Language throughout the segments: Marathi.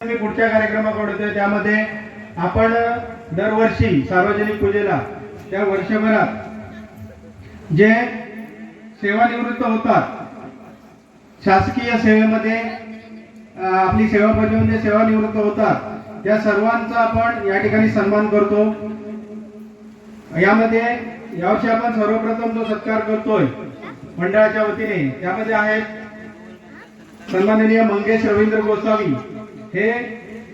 मी पुढच्या कार्यक्रमाकडे होतोय त्यामध्ये आपण दरवर्षी सार्वजनिक पूजेला त्या वर्षभरात जे सेवानिवृत्त होतात शासकीय सेवेमध्ये आपली सेवा बजावून जे म्हणजे सेवानिवृत्त होतात त्या सर्वांचा आपण या ठिकाणी सन्मान करतो. यामध्ये यावर्षी आपण सर्वप्रथम जो सत्कार करतोय मंडळाच्या वतीने त्यामध्ये आहेत सन्माननीय मंगेश रवींद्र गोसावी हे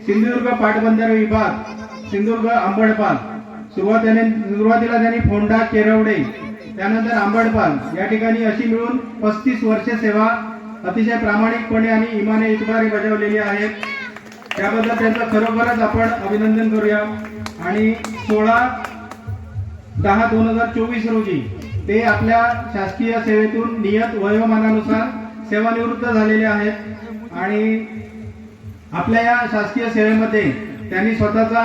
सिंधुदुर्ग पाटबंधारे विभाग सिंधुदुर्ग आंबडपाल. सुरुवातीने सुरुवातीला त्यांनी फोंडा केरवडे त्यानंतर आंबडपाल या ठिकाणी अशी मिळून पस्तीस वर्षे सेवा अतिशय प्रामाणिकपणे आणि इमाने इतबारी बजावलेली आहे त्याबद्दल त्यांचं खरोखरच आपण अभिनंदन करूया. आणि सोळा दहा दोन हजार चोवीस रोजी ते आपल्या शासकीय सेवेतून नियत वयोमानानुसार सेवानिवृत्त झालेले आहेत. आणि आपल्या या शासकीय सेवेमध्ये त्यांनी स्वतःचा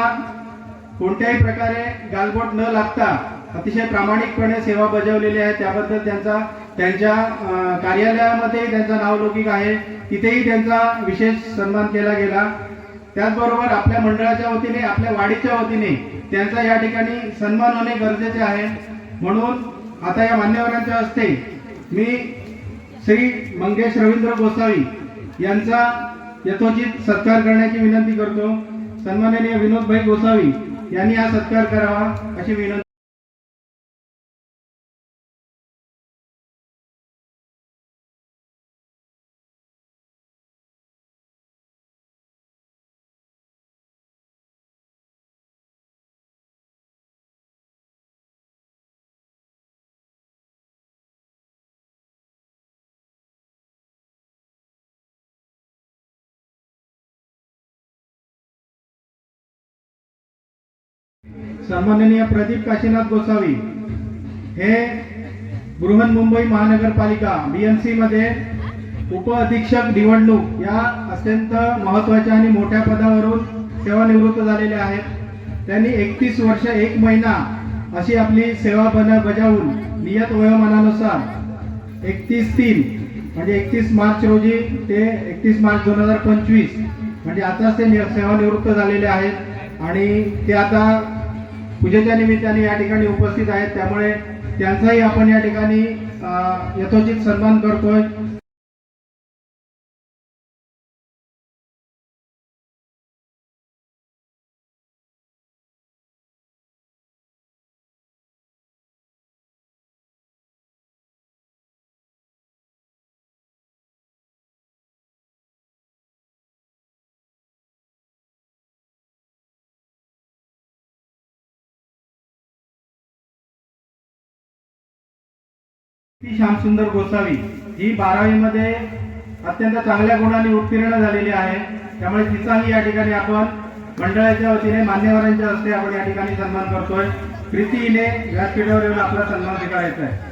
कोणत्याही प्रकारे गालबोट न लागता अतिशय प्रामाणिकपणे सेवा बजावलेली आहे. त्याबद्दल त्यांचा त्यांच्या कार्यालयामध्ये त्यांचा नावलौकिक आहे. तिथेही त्यांचा विशेष सन्मान केला गेला. त्याचबरोबर आपल्या मंडळाच्या वतीने आपल्या वाडीच्या वतीने त्यांचा या ठिकाणी सन्मान होणे गरजेचे आहे. म्हणून आता या मान्यवरांच्या हस्ते मी श्री मंगेश रवींद्र गोसावी यांचा यथोचित सत्कार करण्याची विनंती करतो. सन्माननीय विनोदभाई गोसावी यांनी हा सत्कार करावा अशी विनंती सन्माननीय प्रदीप काशीनाथ गोसावी हे बृहन्मुंबई महानगरपालिका बी मध्ये उप अधीक्षक निवडणूक या अत्यंत महत्त्वाच्या आणि मोठ्या पदावरून सेवानिवृत्त झालेले आहेत. त्यांनी एकतीस वर्ष एक महिना अशी आपली सेवा बन बजावून नियत वयोमानानुसार एकतीस तीन म्हणजे एकतीस मार्च रोजी ते एकतीस मार्च दोन हजार पंचवीस म्हणजे आताच ते सेवानिवृत्त झालेले आहेत. आणि ते आता पूजेच्या निमित्ताने या ठिकाणी उपस्थित आहेत. त्यामुळे त्यांचाही आपण या ठिकाणी यथोचित सन्मान करतोय. श्यामसुंदर गोसावी ही बारावी मध्ये अत्यंत चांगल्या गुणाने उत्तीर्ण झालेली आहे. त्यामुळे तिचाही या ठिकाणी आपण मंडळाच्या वतीने मान्यवरांच्या हस्ते आपण या ठिकाणी सन्मान करतोय. प्रीतीने व्यासपीठावर येऊन आपला सन्मान स्वीकारायचा आहे.